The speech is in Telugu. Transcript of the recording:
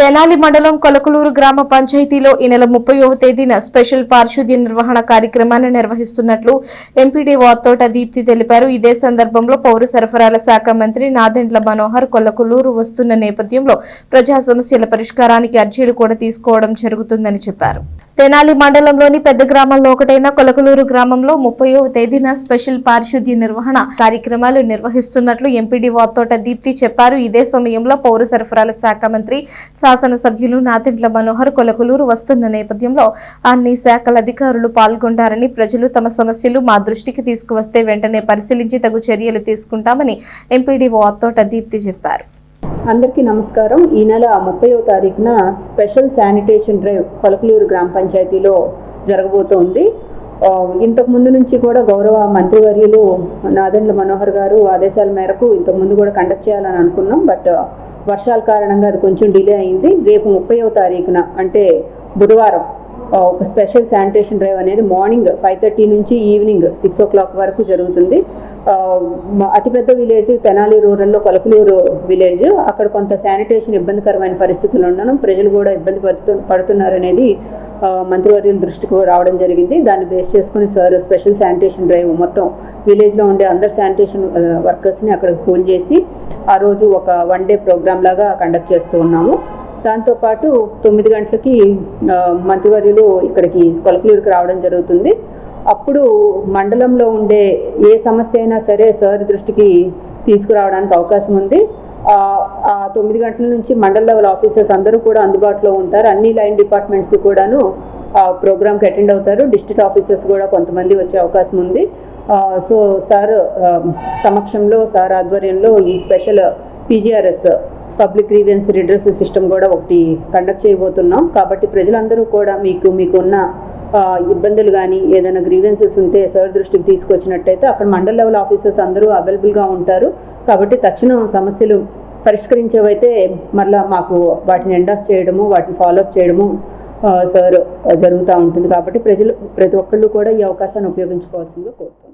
తెనాలి మండలం కొలకలూరు గ్రామ పంచాయతీలో ఈ నెల ముప్పైవ తేదీన స్పెషల్ పారిశుద్ధ్య నిర్వహణ కార్యక్రమాన్ని నిర్వహిస్తున్నట్లు ఎంపీడీ వాత్తోట దీప్తి తెలిపారు. ఇదే సందర్భంలో పౌర సరఫరాల శాఖ మంత్రి నాదెండ్ల మనోహర్ కొలకలూరు వస్తున్న నేపథ్యంలో ప్రజా సమస్యల పరిష్కారానికి అర్జీలు కూడా తీసుకోవడం జరుగుతుందని చెప్పారు. తెనాలి మండలంలోని పెద్ద గ్రామంలో ఒకటైన కొలకలూరు గ్రామంలో ముప్పై తేదీన స్పెషల్ పారిశుద్ధ్య నిర్వహణ కార్యక్రమాలు నిర్వహిస్తున్నట్లు ఎంపీడీ వాతోట దీప్తి చెప్పారు. ఇదే సమయంలో పౌర సరఫరాల శాఖ మంత్రి శాసనసభ్యులు నాతింట్ల మనోహర్ కొలకలూరు వస్తున్న నేపథ్యంలో అన్ని శాఖల అధికారులు పాల్గొంటారని ప్రజలు తమ సమస్యలు మా దృష్టికి తీసుకువస్తే వెంటనే పరిశీలించి తగు చర్యలు తీసుకుంటామని ఎంపీడీ వాతోట దీప్తి చెప్పారు. అందరికీ నమస్కారం. ఈ నెల ముప్పైవ తారీఖున స్పెషల్ శానిటేషన్ డ్రైవ్ కొలకలూరు గ్రామ పంచాయతీలో జరగబోతోంది. ఇంతకు ముందు నుంచి కూడా గౌరవ మంత్రివర్యులు నాదెండ్ల మనోహర్ గారు ఆదేశాల మేరకు ఇంతకు ముందు కూడా కండక్ట్ చేయాలని అనుకున్నాం. బట్ వర్షాల కారణంగా అది కొంచెం డిలే అయింది. రేపు ముప్పయో తారీఖున అంటే బుధవారం ఒక స్పెషల్ శానిటేషన్ డ్రైవ్ అనేది మార్నింగ్ ఫైవ్ థర్టీ నుంచి ఈవినింగ్ సిక్స్ ఓ క్లాక్ వరకు జరుగుతుంది. అతిపెద్ద విలేజ్ తెనాలి రూరల్లో కొలకలూరు విలేజ్. అక్కడ కొంత శానిటేషన్ ఇబ్బందికరమైన పరిస్థితులు ఉండడం ప్రజలు కూడా ఇబ్బంది పడుతు పడుతున్నారనేది మంత్రివర్యుల దృష్టికి రావడం జరిగింది. దాన్ని బేస్ చేసుకుని సార్ స్పెషల్ శానిటేషన్ డ్రైవ్ మొత్తం విలేజ్లో ఉండే అందరు శానిటేషన్ వర్కర్స్ని అక్కడ ఫోన్ చేసి ఆ రోజు ఒక వన్ డే ప్రోగ్రామ్ లాగా కండక్ట్ చేస్తూ ఉన్నాము. దాంతోపాటు తొమ్మిది గంటలకి మంత్రివర్యులు ఇక్కడికి కొలకలూరుకి రావడం జరుగుతుంది. అప్పుడు మండలంలో ఉండే ఏ సమస్య అయినా సరే సార్ దృష్టికి తీసుకురావడానికి అవకాశం ఉంది. ఆ, తొమ్మిది గంటల నుంచి మండల లెవెల్ ఆఫీసర్స్ అందరూ కూడా అందుబాటులో ఉంటారు. అన్ని లైన్ డిపార్ట్మెంట్స్ కూడాను ఆ ప్రోగ్రామ్కి అటెండ్ అవుతారు. డిస్ట్రిక్ట్ ఆఫీసర్స్ కూడా కొంతమంది వచ్చే అవకాశం ఉంది. సో సార్ సమక్షంలో సార్ ఆధ్వర్యంలో ఈ special PGRS public grievance redress system కూడా ఒకటి కండక్ట్ చేయబోతున్నాం. కాబట్టి ప్రజలందరూ కూడా మీకు మీకున్న ఇబ్బందులు కానీ ఏదైనా గ్రీవెన్సెస్ ఉంటే సార్ దృష్టికి తీసుకొచ్చినట్టయితే అక్కడ మండల లెవెల్ ఆఫీసర్స్ అందరూ అవైలబుల్గా ఉంటారు. కాబట్టి తక్షణం సమస్యలు పరిష్కరించేవైతే మరలా మాకు వాటిని ఎండాస్ చేయడము వాటిని ఫాలోఅప్ చేయడము సార్ జరుగుతూ ఉంటుంది. కాబట్టి ప్రజలు ప్రతి ఒక్కళ్ళు కూడా ఈ అవకాశాన్ని ఉపయోగించుకోవాల్సిందిగా కోరుతున్నాను